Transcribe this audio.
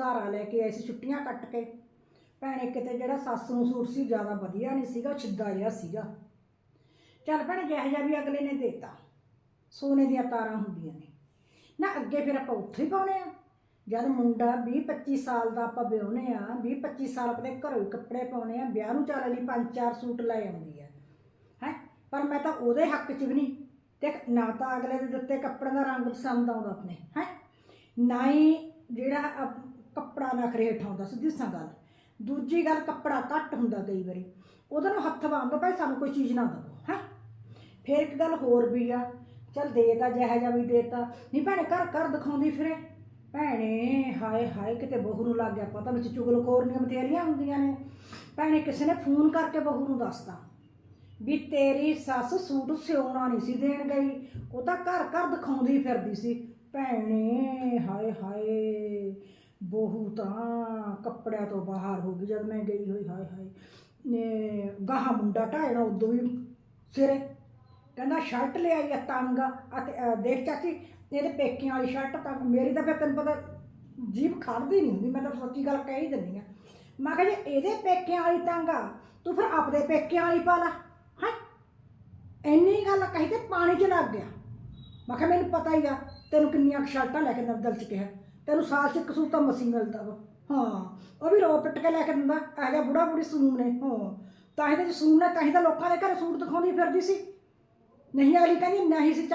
ਸੰਧਾਰਾ ਲੈ ਕੇ ਆਏ ਸੀ ਛੁੱਟੀਆਂ ਕੱਟ ਕੇ। ਭੈਣੇ, ਕਿਤੇ ਜਿਹੜਾ ਸੱਸ ਨੂੰ ਸੂਟ ਸੀ ਜ਼ਿਆਦਾ ਵਧੀਆ ਨਹੀਂ ਸੀਗਾ ਉਹ ਛਿੱਦਾ ਜਿਹਾ ਸੀਗਾ। ਚੱਲ ਭੈਣੇ, ਜਿਹੋ ਜਿਹਾ ਵੀ ਅਗਲੇ ਨੇ ਦੇਤਾ। ਸੋਨੇ ਦੀਆਂ ਤਾਰਾਂ ਹੁੰਦੀਆਂ ਨੇ। ਨਾ, ਅੱਗੇ ਫਿਰ ਆਪਾਂ ਉੱਥੇ ਹੀ ਪਾਉਣੇ ਆ। ਜਦ ਮੁੰਡਾ 20 25 ਸਾਲ ਦਾ ਆਪਾਂ ਵਿਆਹੁਨੇ ਆ 20 25 ਸਾਲ ਆਪਣੇ ਘਰੋਂ ਹੀ ਕੱਪੜੇ ਪਾਉਣੇ ਆ, ਵਿਆਹ ਨੂੰ ਚੱਲ ਲਈ ਪੰਜ ਚਾਰ ਸੂਟ ਲੈ ਆਉਂਦੀ ਆ। ਹੈ? ਪਰ ਮੈਂ ਤਾਂ ਉਹਦੇ ਹੱਕ 'ਚ ਵੀ ਨਹੀਂ। ਤੇ ਨਾ ਤਾਂ ਅਗਲੇ ਦੇ ਦਿੱਤੇ ਕੱਪੜੇ ਦਾ ਰੰਗ ਪਸੰਦ ਆਉਂਦਾ ਆਪਣੇ। ਹੈ? ਨਾ ਹੀ ਜਿਹੜਾ ਅਪ- ਕੱਪੜਾ ਨਾ ਖਰੇ ਖਰੇਠ ਆਉਂਦਾ, ਸਿੱਧੀ ਸਾਂ ਗੱਲ। ਦੂਜੀ ਗੱਲ, ਕੱਪੜਾ ਘੱਟ ਹੁੰਦਾ ਕਈ ਵਾਰੀ। ਉਹਦੇ ਨੂੰ ਹੱਥ ਵਾਂਗ ਭਾਈ, ਸਾਨੂੰ ਕੋਈ ਚੀਜ਼ ਨਾ ਦਵੋ, ਹੈ। ਫਿਰ ਇੱਕ ਗੱਲ ਹੋਰ ਵੀ ਆ, ਚਲ ਦੇ ਤਾਂ ਜਿਹੋ ਜਿਹਾ ਵੀ ਦੇਤਾ। ਨਹੀਂ ਭੈਣੇ, ਘਰ ਘਰ ਦਿਖਾਉਂਦੀ ਫਿਰੇ। ਭੈਣੇ, ਹਾਏ ਹਾਏ, ਕਿਤੇ ਬਹੂ ਨੂੰ ਲੱਗ ਗਿਆ ਪਤਾ ਵਿੱਚ ਚੁਗਲਖੋਰੀਆਂ ਬਥੇਰੀਆਂ ਹੁੰਦੀਆਂ ਨੇ। ਭੈਣੇ, ਕਿਸੇ ਨੇ ਫੋਨ ਕਰਕੇ ਬਹੂ ਨੂੰ ਦੱਸਤਾ ਵੀ ਤੇਰੀ ਸੱਸ ਸੂਟ ਸਿਉਣਾ ਨਹੀਂ ਸੀ ਦੇਣ ਗਈ। ਉਹ ਤਾਂ ਘਰ ਘਰ ਦਿਖਾਉਂਦੀ ਫਿਰਦੀ ਸੀ। ਭੈਣੇ, ਹਾਏ ਹਾਏ। ਬਹੂ ਤਾਂ ਕੱਪੜਿਆਂ ਤੋਂ ਬਾਹਰ ਹੋ ਗਈ, ਜਦ ਮੈਂ ਗਈ ਹੋਈ, ਹਾਏ ਹਾਏ। ਨੇ ਗਾਹਾਂ ਮੁੰਡਾ ਢਾਇਣਾ ਉਦੋਂ ਵੀ ਸਿਰੇ। ਕਹਿੰਦਾ, ਸ਼ਰਟ ਲਿਆਈ ਆ ਤੰਗ। ਅਤੇ ਦੇਖ ਚਾਚੀ, ਇਹਦੇ ਪੇਕਿਆਂ ਵਾਲੀ ਸ਼ਰਟ ਤਾਂ ਮੇਰੀ ਤਾਂ ਫਿਰ ਤੈਨੂੰ ਪਤਾ ਜੀਭ ਖੜਦੀ ਨਹੀਂ ਹੁੰਦੀ, ਮੈਂ ਤਾਂ ਸੱਚੀ ਗੱਲ ਕਹਿ ਹੀ ਦਿੰਦੀ ਆ। ਮੈਂ ਕਿਹਾ, ਜੇ ਇਹਦੇ ਪੇਕਿਆਂ ਵਾਲੀ ਤੰਗ ਆ ਤੂੰ ਫਿਰ ਆਪਦੇ ਪੇਕਿਆਂ ਵਾਲੀ ਪਾ ਲਾ। ਹੈ? ਇੰਨੀ ਗੱਲ ਕਹੀ ਤੇ ਪਾਣੀ 'ਚ ਲੱਗ ਗਿਆ। ਮੈਂ ਕਿਹਾ, ਮੈਨੂੰ ਪਤਾ ਹੀ ਆ, ਤੈਨੂੰ ਕਿੰਨੀਆਂ ਕੁ ਸ਼ਰਟਾਂ ਲੈ ਕੇ ਦਰਦਲ 'ਚ ਕਿਹਾ। ਤੈਨੂੰ ਸਾਲ 'ਚ ਇੱਕ ਸੂਟ ਤਾਂ ਮਸੀਂ ਮਿਲਦਾ ਵਾ। ਹਾਂ, ਉਹ ਵੀ ਰੋ ਪਿੱਟ ਕੇ ਲੈ ਕੇ ਦਿੰਦਾ, ਇਹੋ ਜਿਹਾ ਬੁੜਾ ਬੁੜੀ ਸੂਨ ਨੇ ਹਾਂ, ਤਾਂ ਹੀ ਤਾਂ ਜੇ ਸੂਨ ਨੇ ਤਾਂ ਹੀ ਤਾਂ ਲੋਕਾਂ ਦੇ ਘਰ ਸੂਟ ਦਿਖਾਉਂਦੀ ਫਿਰਦੀ ਸੀ। ਨਹੀਂ ਅਗਲੀ ਕਹਿੰਦੀ ਨਹੀਂ ਸੀ